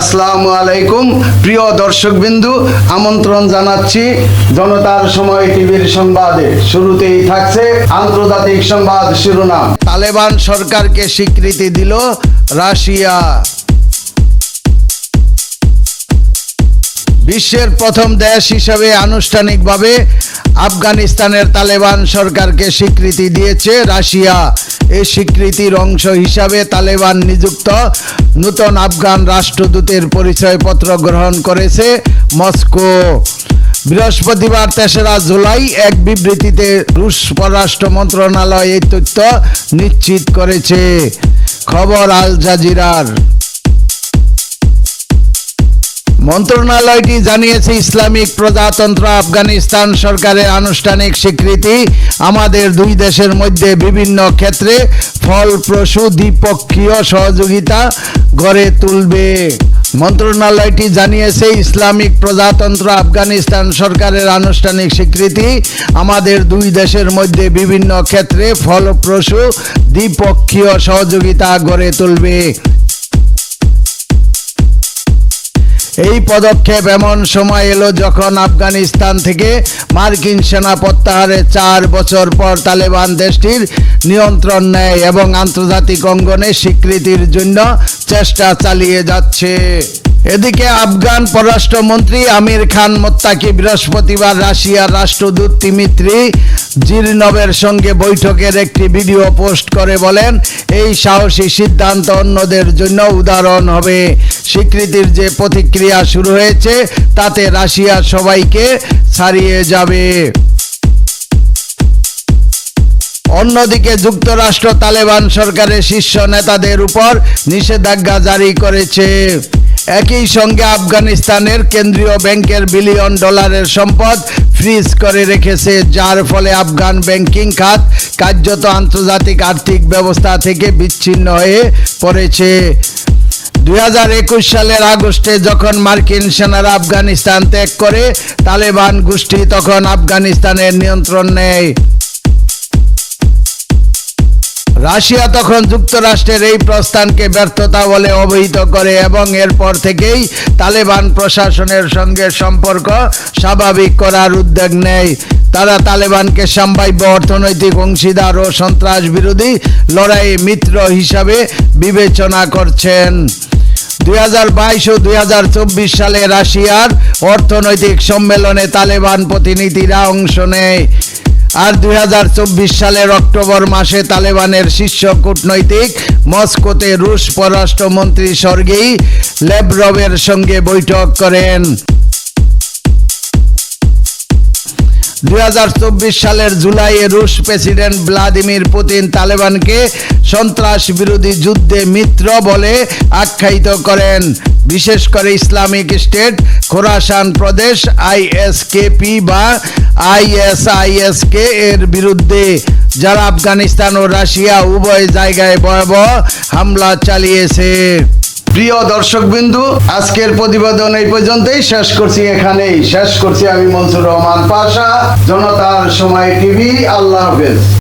আসসালামু আলাইকুম। প্রিয় দর্শকবিন্দু, আমন্ত্রণ জানাচ্ছি জনতার সময় টিভির সংবাদে। শুরুতেই থাকছে আন্তর্জাতিক সংবাদ শিরোনাম। তালেবান সরকারকে স্বীকৃতি দিল রাশিয়া। বিশ্বের প্রথম দেশ হিসেবে আনুষ্ঠানিকভাবে আফগানিস্তানের তালেবান সরকারকে স্বীকৃতি দিয়েছে রাশিয়া। এই স্বীকৃতির অংশ হিসাবে তালেবান নিযুক্ত নূতন আফগান রাষ্ট্রদূতের পরিচয়পত্র গ্রহণ করেছে মস্কো। বৃহস্পতিবার তেসরা জুলাই এক বিবৃতিতে রুশ পররাষ্ট্র মন্ত্রণালয় এই তথ্য নিশ্চিত করেছে। খবর আল জাজিরার। মন্ত্রণালয়টি জানিয়েছে, ইসলামিক প্রজাতন্ত্র আফগানিস্তান সরকারের আনুষ্ঠানিক স্বীকৃতি আমাদের দুই দেশের মধ্যে বিভিন্ন ক্ষেত্রে ফলপ্রসূ দ্বিপক্ষীয় সহযোগিতা গড়ে তুলবে। মন্ত্রণালয়টি জানিয়েছে, ইসলামিক প্রজাতন্ত্র আফগানিস্তান সরকারের আনুষ্ঠানিক স্বীকৃতি আমাদের দুই দেশের মধ্যে বিভিন্ন ক্ষেত্রে ফলপ্রসূ দ্বিপক্ষীয় সহযোগিতা গড়ে তুলবে। এই পদক্ষেপ এমন সময় এলো যখন আফগানিস্তান থেকে মার্কিন সেনা প্রত্যাহারের চার বছর পর তালেবান দেশটির নিয়ন্ত্রণ নেয় এবং আন্তর্জাতিক অঙ্গনে স্বীকৃতির জন্য চেষ্টা চালিয়ে যাচ্ছে। এদিকে আফগান পররাষ্ট্রমন্ত্রী আমির খান মোত্তাকি বৃহস্পতিবার রাশিয়ার রাষ্ট্রদূত তিমিত্রি জিরনবের সঙ্গে বৈঠকের একটি ভিডিও পোস্ট করে বলেন, এই সাহসী সিদ্ধান্ত অন্যদের জন্য উদাহরণ হবে। স্বীকৃতির যে প্রতিক্রিয়া শুরু হয়েছে, তাতে রাশিয়া সবাইকে ছাড়িয়ে যাবে। অন্যদিকে যুক্তরাষ্ট্র তালেবান সরকারের শীর্ষ নেতাদের উপর নিষেধাজ্ঞা জারি করেছে। একই সঙ্গে আফগানিস্তানের কেন্দ্রীয় ব্যাংকের বিলিয়ন ডলারের সম্পদ ফ্রিজ করে রেখেছে, যার ফলে আফগান ব্যাংকিং খাত কার্যত আন্তর্জাতিক আর্থিক ব্যবস্থা থেকে বিচ্ছিন্ন হয়ে পড়েছে। দু হাজার একুশ সালের আগস্টে যখন মার্কিন সেনারা আফগানিস্তান ত্যাগ করে, তালেবান গোষ্ঠী তখন আফগানিস্তানের নিয়ন্ত্রণ নেয়। রাশিয়া তখন যুক্তরাষ্ট্রের এই প্রস্থানকে ব্যর্থতা বলে অবহিত করে এবং এরপর থেকেই তালেবান প্রশাসনের সঙ্গে সম্পর্ক স্বাভাবিক করার উদ্যোগ নেয়। তারা তালেবানকে সম্ভাব্য অর্থনৈতিক অংশীদার ও সন্ত্রাস বিরোধী লড়াই মিত্র হিসাবে বিবেচনা করছেন। দু হাজার বাইশ ও দু হাজার চব্বিশ সালে রাশিয়ার অর্থনৈতিক সম্মেলনে তালেবান প্রতিনিধিরা অংশ নেয়। আর দুই হাজার চব্বিশ সালের অক্টোবর মাসে তালেবানের শীর্ষ কূটনৈতিক মস্কোতে রুশ পররাষ্ট্রমন্ত্রী সর্গেই লেব্রভের সঙ্গে বৈঠক করেন। দু হাজার চব্বিশ সালের জুলাইয়ে রুশ প্রেসিডেন্ট ভ্লাদিমির পুতিন তালেবানকে সন্ত্রাস বিরোধী যুদ্ধে মিত্র বলে আখ্যায়িত করেন। বিশেষ করে ইসলামিক স্টেট খোরাসান প্রদেশ, আইএসকেপি বা আইএসআইএসকে এর বিরুদ্ধে যারা আফগানিস্তান ও রাশিয়া উভয় জায়গায় ভয়াবহ হামলা চালিয়েছে। প্রিয় দর্শক বিন্দু আজকের প্রতিবেদন এই পর্যন্তই। শেষ করছি এখানেই। শেষ করছি আমি মনসুর রহমান পাশা, জনতার সময় টিভি। আল্লাহ হাফেজ।